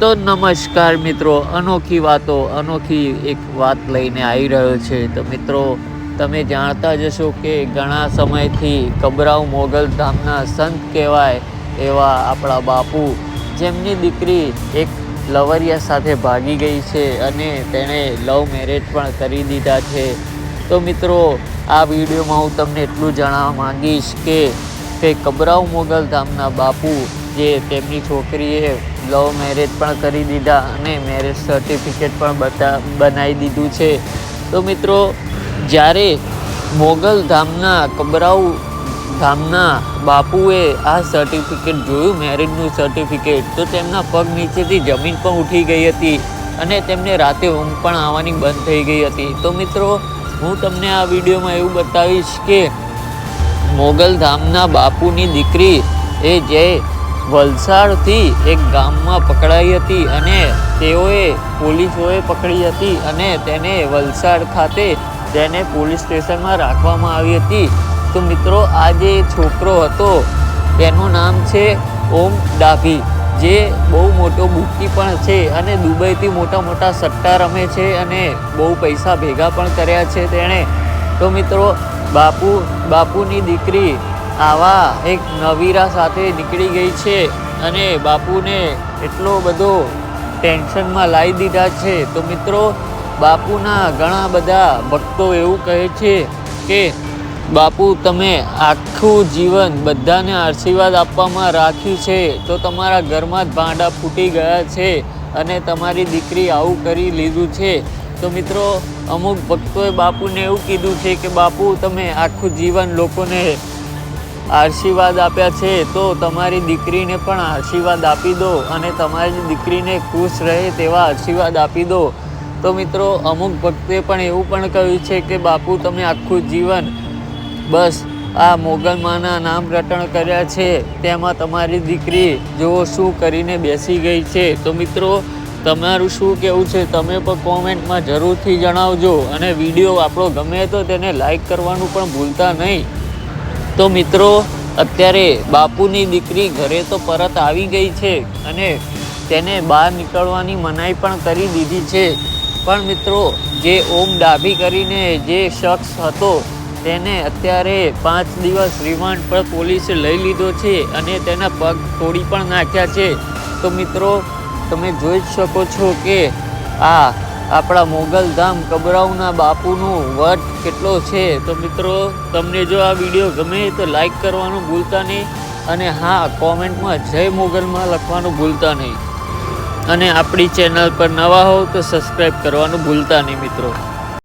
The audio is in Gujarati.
તો નમસ્કાર મિત્રો, અનોખી વાતો, અનોખી એક વાત લઈને આવી રહ્યો છે. તો મિત્રો, તમે જાણતા જશો કે ઘણા સમયથી કબરાવ મોગલ ધામના સંત કહેવાય એવા આપણા બાપુ, જેમની દીકરી એક લવરિયા સાથે ભાગી ગઈ છે અને તેણે લવ મેરેજ પણ કરી દીધા છે. તો મિત્રો, આ વિડીયોમાં હું તમને એટલું જણાવવા માંગીશ કે તે કબરાવ મોગલ ધામના બાપુ, જે તેમની છોકરીએ લવ મેરેજ પણ કરી દીધા અને મેરેજ સર્ટિફિકેટ પણ બતા, બનાવી દીધું છે. તો મિત્રો, જ્યારે મોગલ ધામના કબરાઉ ધામના બાપુએ આ સર્ટિફિકેટ જોયું મેરેજનું સર્ટિફિકેટ તો તેમના પગ નીચેથી જમીન પણ ઉઠી ગઈ હતી અને તેમને રાતે ઊંઘ પણ આવવાની બંધ થઈ ગઈ હતી. તો મિત્રો, હું તમને આ વિડીયોમાં એવું બતાવીશ કે મોગલ ધામના બાપુની દીકરી એ જે વલસાડથી એક ગામમાં પકડાઈ હતી અને તેઓએ પોલીસોએ પકડી હતી અને તેને વલસાડ ખાતે તેને પોલીસ સ્ટેશનમાં રાખવામાં આવી હતી. તો મિત્રો, આ જે છોકરો હતો તેનું નામ છે ઓમ ડાભી, જે બહુ મોટો બુકી પણ છે અને દુબઈથી મોટા મોટા સટ્ટા રમે છે અને બહુ પૈસા ભેગા પણ કર્યા છે તેણે. તો મિત્રો, બાપુ, બાપુની દીકરી આવા એક નવીરા સાથે નીકળી ગઈ છે અને બાપુને એટલો બધો ટેન્શનમાં લાવી દીધા છે. તો મિત્રો, બાપુના ઘણા બધા ભક્તો એવું કહે છે કે, બાપુ, તમે આખું જીવન બધાને આશીર્વાદ આપવામાં રાખ્યું છે. તો તમારા ઘરમાં જ ભાંડા ફૂટી ગયા છે અને તમારી દીકરી આવું કરી લીધું છે. તો મિત્રો, અમુક ભક્તોએ બાપુને એવું કીધું છે કે, બાપુ, તમે આખું જીવન લોકોને આશીર્વાદ આપ્યા છે, તો તમારી દીકરીને પણ આશીર્વાદ આપી દો અને તમારી દીકરીને ખુશ રહે તેવા આશીર્વાદ આપી દો. તો મિત્રો, અમુક ભક્તે પણ એવું પણ કહ્યું છે કે, બાપુ, તમે આખું જીવન બસ આ મોગલમાના નામ રટણ કર્યા છે. તેમાં તમારી દીકરી જો શું કરીને બેસી ગઈ છે. તો મિત્રો, તમારું શું કહેવું છે? તમે પણ કોમેન્ટમાં જરૂરથી જણાવજો અને વીડિયો આપણો ગમે તો તેને લાઈક કરવાનું પણ ભૂલતા નહીં. તો મિત્રો, અત્યારે બાપુની દીકરી ઘરે તો પરત આવી ગઈ છે અને તેને બહાર નીકળવાની મનાઈ પણ કરી દીધી છે. પણ મિત્રો, જે ઓમ ડાભી કરીને જે શખ્સ હતો, તેને અત્યારે પાંચ દિવસ રિમાન્ડ પર પોલીસે લઈ લીધો છે અને તેના પગ તોડી પણ નાખ્યા છે. તો મિત્રો, તમે જોઈ જ શકો છો કે આ આપણા મોગલધામ કબરાઉના બાપુનું વટ કેટલો છે? તો મિત્રો, તમને જો આ વીડિયો ગમે તો લાઈક કરવાનું ભૂલતા નહીં અને હા, કોમેન્ટમાં જય મોગલમાં લખવાનું ભૂલતા નહીં. અને આપણી ચેનલ પર નવા હોવ તો સબસ્ક્રાઈબ કરવાનું ભૂલતા નહીં મિત્રો.